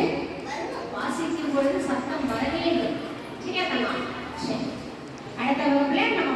பொழுது வாசிக்கும் பொழுது சத்தம் வரவே இல்லை. சரியா கண்ணா சரி. அடுத்த வகுப்புல நம்ம